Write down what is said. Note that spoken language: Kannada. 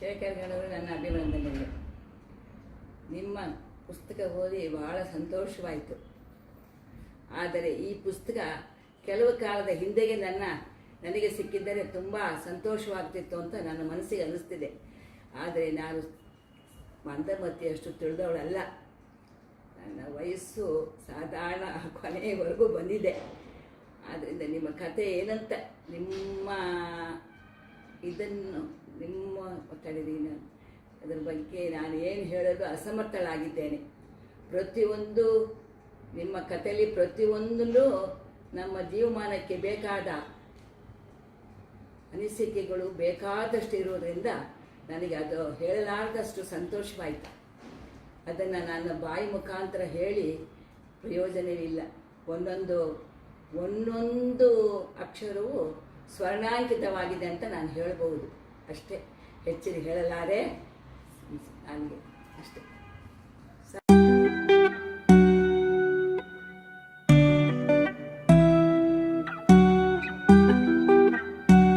ಶೇಖರ್ ಶೇಖರ್ಗಳವರು ನನ್ನ ಅಭಿವಂದನೆಗಳು ನಿಮ್ಮ ಪುಸ್ತಕ ಓದಿ ಬಹಳ ಸಂತೋಷವಾಯಿತು. ಆದರೆ ಈ ಪುಸ್ತಕ ಕೆಲವು ಕಾಲದ ಹಿಂದೆಗೆ ನನ್ನ, ನನಗೆ ಸಿಕ್ಕಿದ್ದರೆ ತುಂಬ ಸಂತೋಷವಾಗ್ತಿತ್ತು ಅಂತ ನನ್ನ ಮನಸ್ಸಿಗೆ ಅನ್ನಿಸ್ತಿದೆ. ಆದರೆ ನಾನು ಮಂದಮತಿಯಷ್ಟು ತಿಳಿದವಳಲ್ಲ. ನನ್ನ ವಯಸ್ಸು ಸಾಧಾರಣ ಕೊನೆಯವರೆಗೂ ಬಂದಿದೆ. ಆದ್ದರಿಂದ ನಿಮ್ಮ ಕತೆ ಏನಂತ ನಿಮ್ಮ ಇದನ್ನು ನಿಮ್ಮ ಒತ್ತಡದಿಂದ ಅದರ ಬಗ್ಗೆ ನಾನು ಏನು ಹೇಳೋದು ಅಸಮರ್ಥಳಾಗಿದ್ದೇನೆ. ಪ್ರತಿಯೊಂದು ನಿಮ್ಮ ಕಥೆಯಲ್ಲಿ ಪ್ರತಿಯೊಂದೂ ನಮ್ಮ ಜೀವಮಾನಕ್ಕೆ ಬೇಕಾದ ಅನಿಸಿಕೆಗಳು ಬೇಕಾದಷ್ಟು ಇರೋದ್ರಿಂದ ನನಗೆ ಅದು ಹೇಳಲಾರದಷ್ಟು ಸಂತೋಷವಾಯಿತು. ಅದನ್ನು ನನ್ನ ಬಾಯಿ ಮುಖಾಂತರ ಹೇಳಿ ಪ್ರಯೋಜನವಿಲ್ಲ. ಒಂದೊಂದು ಒಂದೊಂದು ಅಕ್ಷರವು ಸ್ವರ್ಣಾಂಕಿತವಾಗಿದೆ ಅಂತ ನಾನು ಹೇಳಬಹುದು. ಅಷ್ಟೇ. ಹೆಚ್ಚಿನ ಹೇಳಲಾರೆ. ನನಗೆ ಅಷ್ಟೇ.